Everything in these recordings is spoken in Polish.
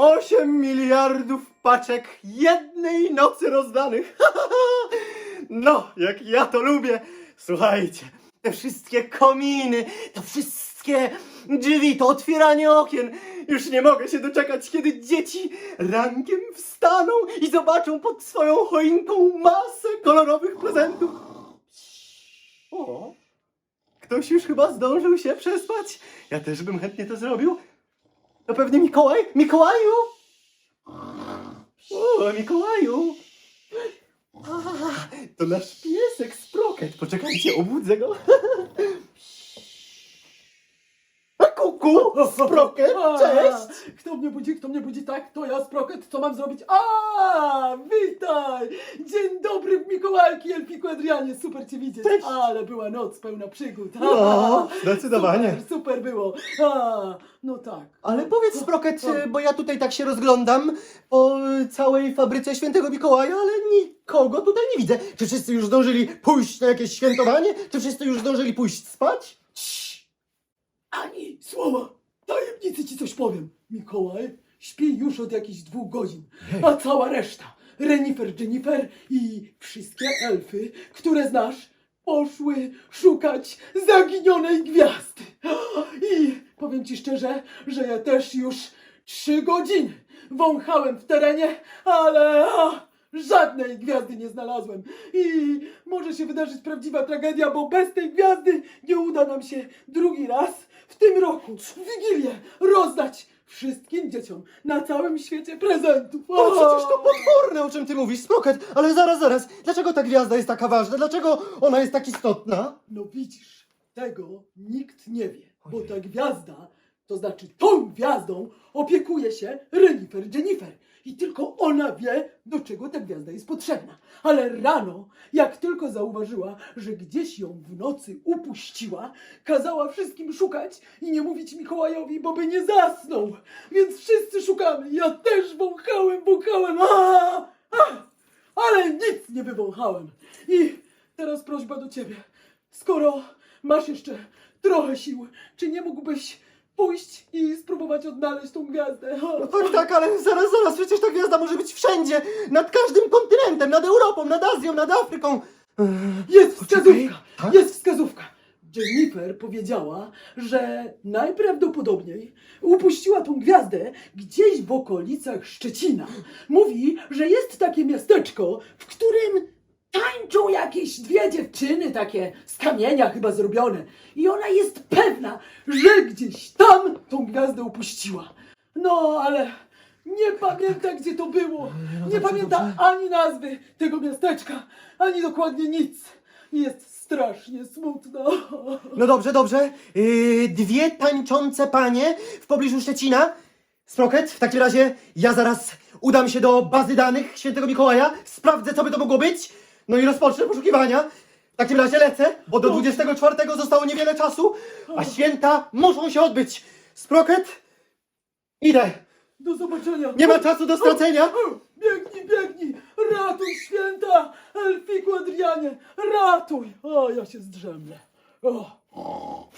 8 miliardów paczek jednej nocy rozdanych. No, jak ja to lubię. Słuchajcie, te wszystkie kominy, te wszystkie drzwi, to otwieranie okien. Już nie mogę się doczekać, kiedy dzieci rankiem wstaną i zobaczą pod swoją choinką masę kolorowych prezentów. O, ktoś już chyba zdążył się przespać. Ja też bym chętnie to zrobił. To pewnie Mikołaj? Mikołaju! O, Mikołaju! A, to nasz piesek Sprocket. Poczekajcie, obudzę go. A kuku, Sprocket, cześć! Kto mnie budzi, kto mnie budzi, tak? To ja, Sprocket, co mam zrobić? A, witaj! Dzień dobry, Mikołajki, Elfiku, Adrianie, super cię widzieć. Cześć. Ale była noc pełna przygód. No, zdecydowanie. Super, super było. A, no tak. Ale powiedz Sprocket, bo ja tutaj tak się rozglądam po całej fabryce świętego Mikołaja, ale nikogo tutaj nie widzę. Czy wszyscy już zdążyli pójść na jakieś świętowanie? Czy wszyscy już zdążyli pójść spać? Cii. Ani słowa. Tajemnicy ci coś powiem. Mikołaj śpi już od jakichś dwóch godzin, a cała reszta, Renifer, Jennifer i wszystkie elfy, które znasz, poszły szukać zaginionej gwiazdy. I powiem ci szczerze, że ja też już trzy godziny wąchałem w terenie, ale a, żadnej gwiazdy nie znalazłem. I może się wydarzyć prawdziwa tragedia, bo bez tej gwiazdy nie uda nam się drugi raz w tym roku, w Wigilię, rozdać wszystkim dzieciom na całym świecie prezentów. No przecież to potworne, o czym ty mówisz, Sprocket. Ale zaraz, zaraz. Dlaczego ta gwiazda jest taka ważna? Dlaczego ona jest tak istotna? No widzisz, tego nikt nie wie, bo ta gwiazda, to znaczy tą gwiazdą opiekuje się Renifer Jennifer. I tylko ona wie, do czego ta gwiazda jest potrzebna. Ale rano, jak tylko zauważyła, że gdzieś ją w nocy upuściła, kazała wszystkim szukać i nie mówić Mikołajowi, bo by nie zasnął. Więc wszyscy szukamy. Ja też wąchałem, wąchałem. A, a, ale nic nie wywąchałem. I teraz prośba do ciebie. Skoro masz jeszcze trochę sił, czy nie mógłbyś pójść i spróbować odnaleźć tą gwiazdę? No tak, tak, ale zaraz, zaraz. Przecież ta gwiazda może być wszędzie. Nad każdym kontynentem, nad Europą, nad Azją, nad Afryką. Jest Poczekaj, wskazówka! tak? Jest wskazówka! Jennifer powiedziała, że najprawdopodobniej upuściła tą gwiazdę gdzieś w okolicach Szczecina. Mówi, że jest takie miasteczko, w którym tańczą jakieś dwie dziewczyny, takie z kamienia chyba zrobione. I ona jest pewna, że gdzieś tam tą gwiazdę upuściła. No, ale nie pamięta, gdzie to było. no Nie dobrze, pamięta ani nazwy tego miasteczka, ani dokładnie nic. Jest strasznie smutno. No dobrze, dobrze. Yy, dwie tańczące panie w pobliżu Szczecina. Sprocket, w takim razie ja zaraz udam się do bazy danych świętego Mikołaja, sprawdzę, co by to mogło być, no i rozpocznę poszukiwania. W takim razie lecę, bo do 24 zostało niewiele czasu, a święta muszą się odbyć. Sprocket, idę. Do zobaczenia. Nie ma czasu do stracenia. Biegnij, biegnij! Ratuj święta! Elfiku Adrianie! Ratuj! O, ja się zdrzemnę. O.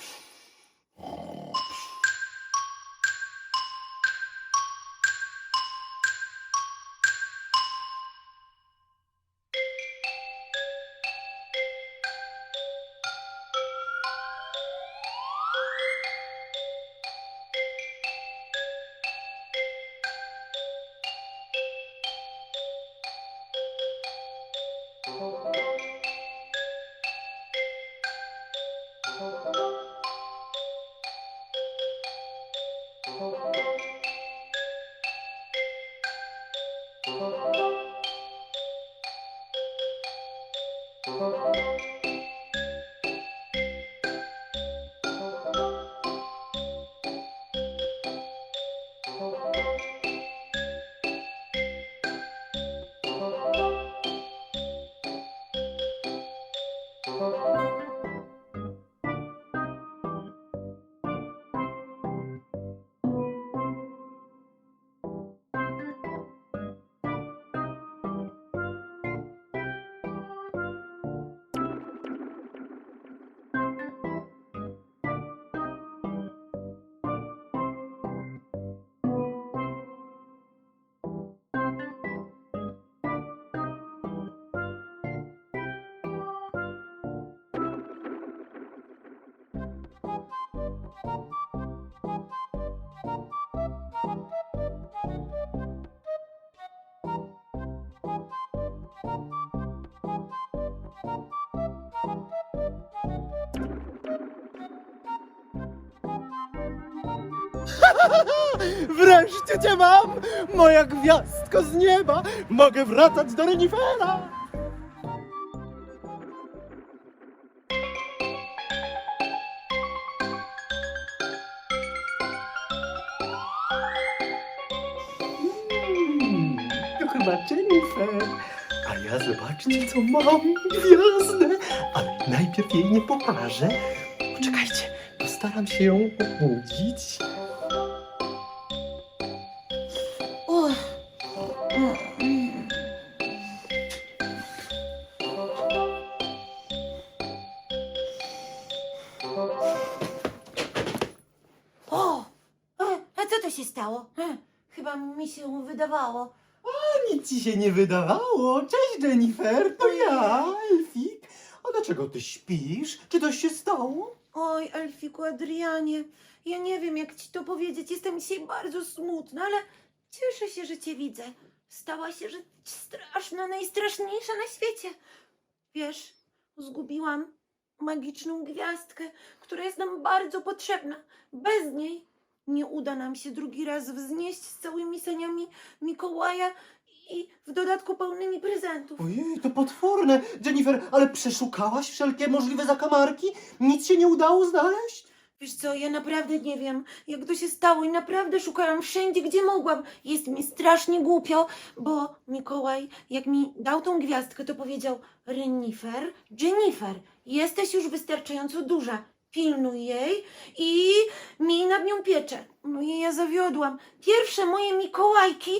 Wreszcie cię mam! Moja gwiazdko z nieba! Mogę wracać do Renifera! A ja zobaczcie, co mam. Gwiazdę. Ale najpierw jej nie pokażę. Poczekajcie, postaram się ją obudzić. Się nie wydawało. Cześć, Jennifer, to ja, Elfik. A dlaczego ty śpisz? Czy coś się stało? Oj, Elfiku, Adrianie, ja nie wiem, jak ci to powiedzieć. Jestem dzisiaj bardzo smutna, ale cieszę się, że cię widzę. Stała się rzecz straszna, najstraszniejsza na świecie. Wiesz, zgubiłam magiczną gwiazdkę, która jest nam bardzo potrzebna. Bez niej nie uda nam się drugi raz wznieść z całymi saniami Mikołaja i w dodatku pełnymi prezentów. Ojej, to potworne. Jennifer, ale przeszukałaś wszelkie możliwe zakamarki? Nic się nie udało znaleźć? Wiesz co, ja naprawdę nie wiem, jak to się stało i naprawdę szukałam wszędzie, gdzie mogłam. Jest mi strasznie głupio, bo Mikołaj, jak mi dał tą gwiazdkę, to powiedział Renifer, Jennifer, jesteś już wystarczająco duża. Pilnuj jej i miej nad nią pieczę. No i ja zawiodłam. Pierwsze moje Mikołajki,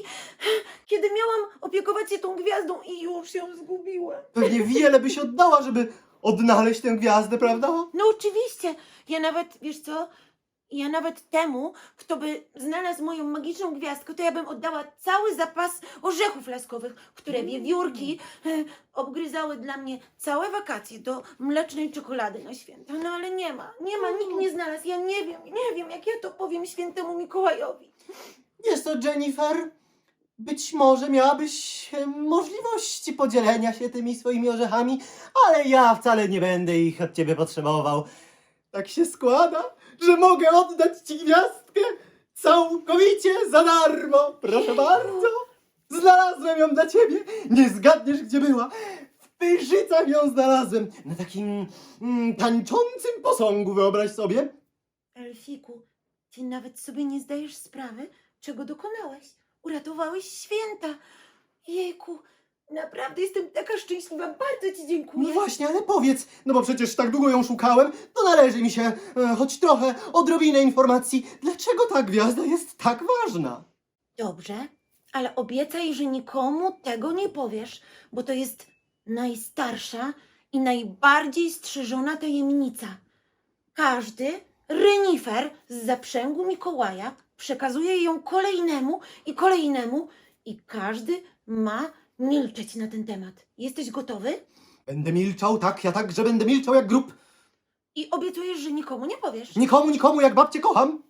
kiedy miałam opiekować się tą gwiazdą i już ją zgubiłam. Pewnie wiele byś oddała, żeby odnaleźć tę gwiazdę, prawda? No oczywiście. Ja nawet, wiesz co, ja nawet temu, kto by znalazł moją magiczną gwiazdkę, to ja bym oddała cały zapas orzechów laskowych, które wiewiórki e, obgryzały dla mnie całe wakacje do mlecznej czekolady na święta. No ale nie ma, nie ma, nikt nie znalazł. Ja nie wiem, nie wiem, jak ja to powiem świętemu Mikołajowi. Jest to Jennifer. Być może miałabyś e, możliwości podzielenia się tymi swoimi orzechami, ale ja wcale nie będę ich od ciebie potrzebował. Tak się składa, że mogę oddać ci gwiazdkę całkowicie za darmo. Proszę bardzo. Znalazłem ją dla ciebie. Nie zgadniesz, gdzie była. W Pyszycach ją znalazłem. Na takim mm, tańczącym posągu, wyobraź sobie. Elfiku, ty nawet sobie nie zdajesz sprawy, czego dokonałeś. Uratowałeś święta. Jejku, naprawdę jestem taka szczęśliwa. Bardzo ci dziękuję. No właśnie, ale powiedz, no bo przecież tak długo ją szukałem, to należy mi się e, choć trochę, odrobinę informacji, dlaczego ta gwiazda jest tak ważna. Dobrze, ale obiecaj, że nikomu tego nie powiesz, bo to jest najstarsza i najbardziej strzeżona tajemnica. Każdy renifer z zaprzęgu Mikołaja przekazuje ją kolejnemu i kolejnemu i każdy ma milczeć na ten temat. Jesteś gotowy? Będę milczał, tak, ja tak, że będę milczał jak grób. I obiecujesz, że nikomu nie powiesz. Nikomu, nikomu, jak babcię kocham.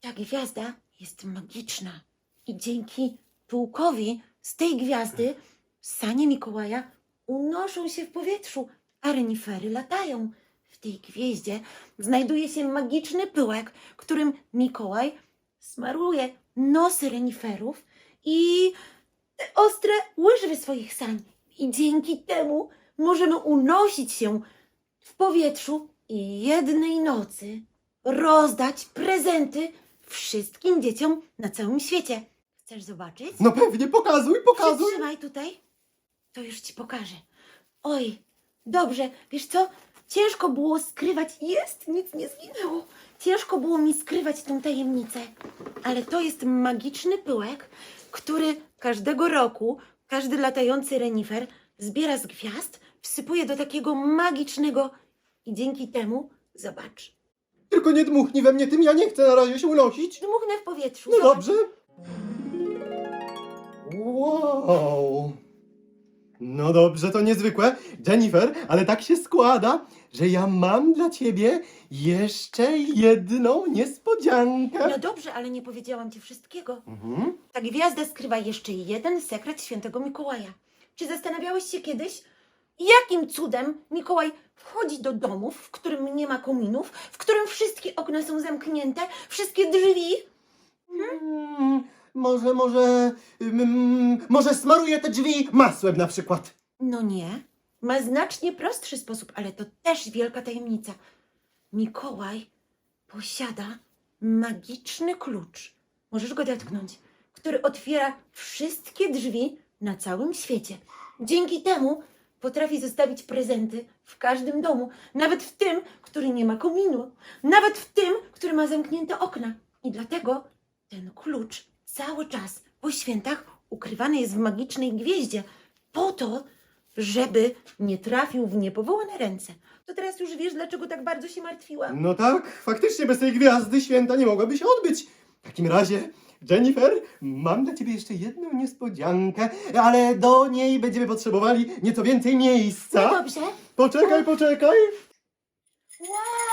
Ta gwiazda jest magiczna i dzięki pułkowi z tej gwiazdy sanie Mikołaja unoszą się w powietrzu, a renifery latają. W tej gwieździe znajduje się magiczny pyłek, którym Mikołaj smaruje nosy reniferów i te ostre łyżwy swoich sań. I dzięki temu możemy unosić się w powietrzu i jednej nocy rozdać prezenty wszystkim dzieciom na całym świecie. Chcesz zobaczyć? No pewnie, pokazuj, pokazuj. Przytrzymaj tutaj. To już ci pokażę. Oj, dobrze, wiesz co? Ciężko było skrywać. Jest, nic nie zginęło. Ciężko było mi skrywać tą tajemnicę. Ale to jest magiczny pyłek, który każdego roku każdy latający renifer zbiera z gwiazd, wsypuje do takiego magicznego i dzięki temu, zobacz, Tylko nie dmuchnij we mnie tym, ja nie chcę na razie się unosić. dmuchnę w powietrzu. No zobacz. dobrze. Wow. No dobrze, to niezwykłe. Jennifer, ale tak się składa, że ja mam dla ciebie jeszcze jedną niespodziankę. No dobrze, ale nie powiedziałam ci wszystkiego. Mhm. Ta gwiazda skrywa jeszcze jeden sekret świętego Mikołaja. Czy zastanawiałeś się kiedyś, jakim cudem Mikołaj wchodzi do domów, w którym nie ma kominów, w którym wszystkie okna są zamknięte, wszystkie drzwi? Mm, może, może, mm, może smaruję te drzwi masłem na przykład. No nie. Ma znacznie prostszy sposób, ale to też wielka tajemnica. Mikołaj posiada magiczny klucz. Możesz go dotknąć, który otwiera wszystkie drzwi na całym świecie. Dzięki temu potrafi zostawić prezenty w każdym domu, nawet w tym, który nie ma kominu, nawet w tym, który ma zamknięte okna. I dlatego ten klucz cały czas po świętach ukrywany jest w magicznej gwieździe, po to, żeby nie trafił w niepowołane ręce. To teraz już wiesz, dlaczego tak bardzo się martwiłam. No tak, faktycznie bez tej gwiazdy święta nie mogłaby się odbyć. W takim razie, Jennifer, mam dla ciebie jeszcze jedną niespodziankę, ale do niej będziemy potrzebowali nieco więcej No miejsca. dobrze. Poczekaj, poczekaj. Wow!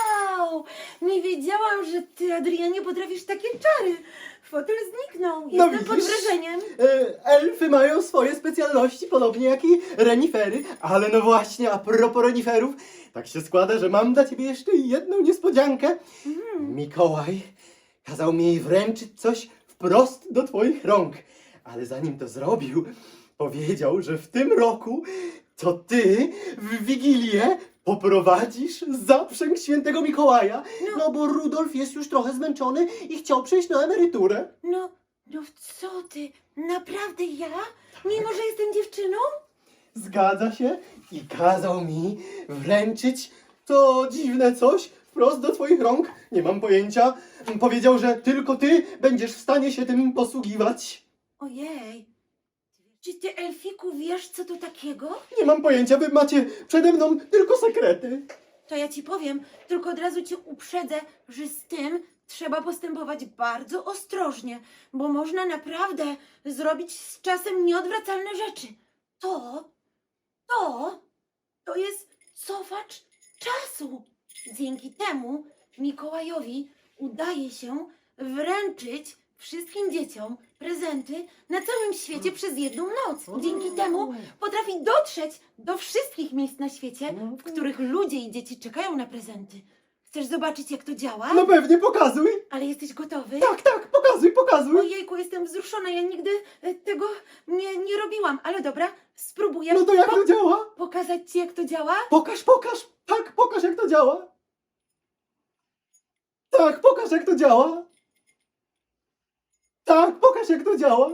Nie wiedziałam, że ty, Adrianie, potrafisz takie czary. Fotel zniknął. No Jestem pod widzisz? wrażeniem. E, Elfy mają swoje specjalności, podobnie jak i renifery. Ale no właśnie, a propos reniferów, tak się składa, że mam dla ciebie jeszcze jedną niespodziankę. Mikołaj kazał mi wręczyć coś wprost do twoich rąk. Ale zanim to zrobił, powiedział, że w tym roku to ty w Wigilię poprowadzisz zaprzęg świętego Mikołaja. No bo Rudolf jest już trochę zmęczony i chciał przejść na emeryturę. No, no co ty? Naprawdę ja? Mimo, że jestem dziewczyną? Zgadza się i kazał mi wręczyć to dziwne coś wprost do twoich rąk. Nie mam pojęcia. Powiedział, że tylko ty będziesz w stanie się tym posługiwać. Ojej. Czy ty, Elfiku, wiesz, co to takiego? Nie mam pojęcia, wy macie przede mną tylko sekrety. To ja ci powiem, tylko od razu cię uprzedzę, że z tym trzeba postępować bardzo ostrożnie, bo można naprawdę zrobić z czasem nieodwracalne rzeczy. To, to, to jest cofacz czasu. Dzięki temu Mikołajowi udaje się wręczyć wszystkim dzieciom prezenty na całym świecie przez jedną noc. Dzięki temu potrafi dotrzeć do wszystkich miejsc na świecie, w których ludzie i dzieci czekają na prezenty. Chcesz zobaczyć, jak to działa? No pewnie, pokazuj. Ale jesteś gotowy? Tak, tak, pokazuj, pokazuj. Ojejku, jestem wzruszona. Ja nigdy e, tego nie, nie robiłam. Ale dobra, spróbuję No to jak to działa? pokazać ci, jak to działa. Pokaż, pokaż. Tak, pokaż jak to działa. Tak, pokaż jak to działa. Tak, pokaż jak to działa.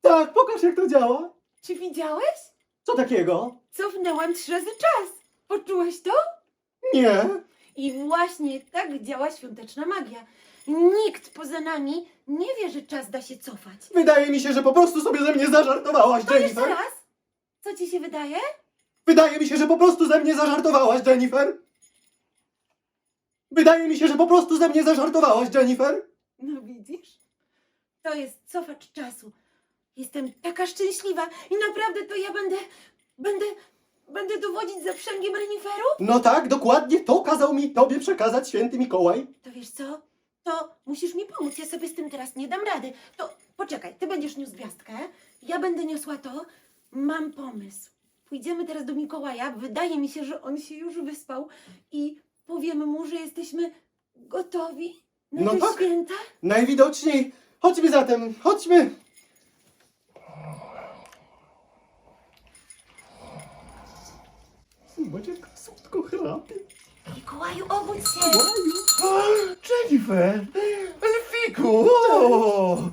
Tak, pokaż jak to działa. Czy widziałeś? Co takiego? Cofnęłam trzy razy czas. Poczułeś to? Nie. I właśnie tak działa świąteczna magia. Nikt poza nami nie wie, że czas da się cofać. Wydaje mi się, że po prostu sobie ze mnie zażartowałaś, To jeszcze Jennifer. raz? Co ci się wydaje? Wydaje mi się, że po prostu ze mnie zażartowałaś, Jennifer. Wydaje mi się, że po prostu ze mnie zażartowałaś, Jennifer. No widzisz? To jest cofacz czasu. Jestem taka szczęśliwa i naprawdę to ja będę, będę, będę dowodzić zaprzęgiem reniferu? No tak, dokładnie to kazał mi tobie przekazać święty Mikołaj. To wiesz co? To musisz mi pomóc, ja sobie z tym teraz nie dam rady. To poczekaj, ty będziesz niósł gwiazdkę, ja będę niosła to. Mam pomysł. Pójdziemy teraz do Mikołaja, wydaje mi się, że on się już wyspał i powiemy mu, że jesteśmy gotowi No tak. święta. Najwidoczniej. Chodźmy zatem, chodźmy. Zobacz, jak słodko chrapie. Mikołaju, obudź się! Jennifer! Elfiku! O,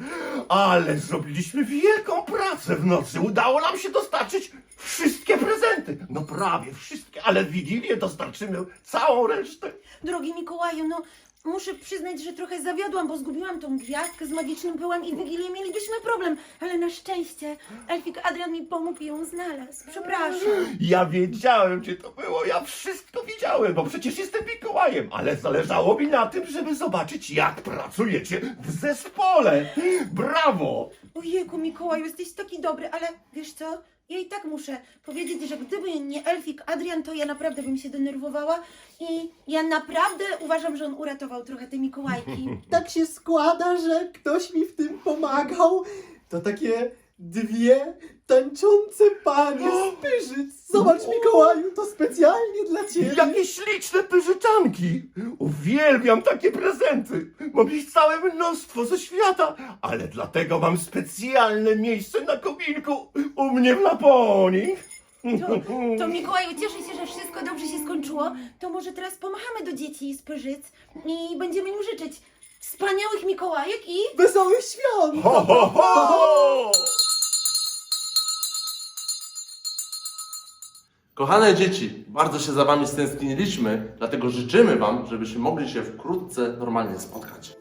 ale zrobiliśmy wielką pracę w nocy. Udało nam się dostarczyć wszystkie prezenty. No prawie wszystkie, ale w Wigilię dostarczymy całą resztę. Drogi Mikołaju, no muszę przyznać, że trochę zawiodłam, bo zgubiłam tą gwiazdkę z magicznym pyłem i w Wigilię mielibyśmy problem. Ale na szczęście Elfik Adrian mi pomógł i ją znalazł. Przepraszam. Ja wiedziałem, gdzie to było. Ja wszystko widziałem, bo przecież jestem Mikołajem. Ale zależało mi na tym, żeby zobaczyć, jak pracujecie w zespole. Brawo! Ojejku, Mikołaju, jesteś taki dobry, ale wiesz co? Ja i tak muszę powiedzieć, że gdyby nie Elfik Adrian, to ja naprawdę bym się denerwowała i ja naprawdę uważam, że on uratował trochę te Mikołajki. Tak się składa, że ktoś mi w tym pomagał. To takie dwie tańczące panie z Pyrzyc. Zobacz Mikołaju, to specjalnie dla ciebie. Jakie śliczne pyżyczanki! Uwielbiam takie prezenty! Mam ich całe mnóstwo ze świata, ale dlatego mam specjalne miejsce na kominku u mnie w Laponii. To, to Mikołaju, cieszę się, że wszystko dobrze się skończyło. To może teraz pomachamy do dzieci z Pyrzyc i będziemy im życzyć wspaniałych Mikołajek i Wesołych świąt! Ho, ho, ho! Kochane dzieci, bardzo się za Wami stęskniliśmy, dlatego życzymy Wam, żebyśmy mogli się wkrótce normalnie spotkać.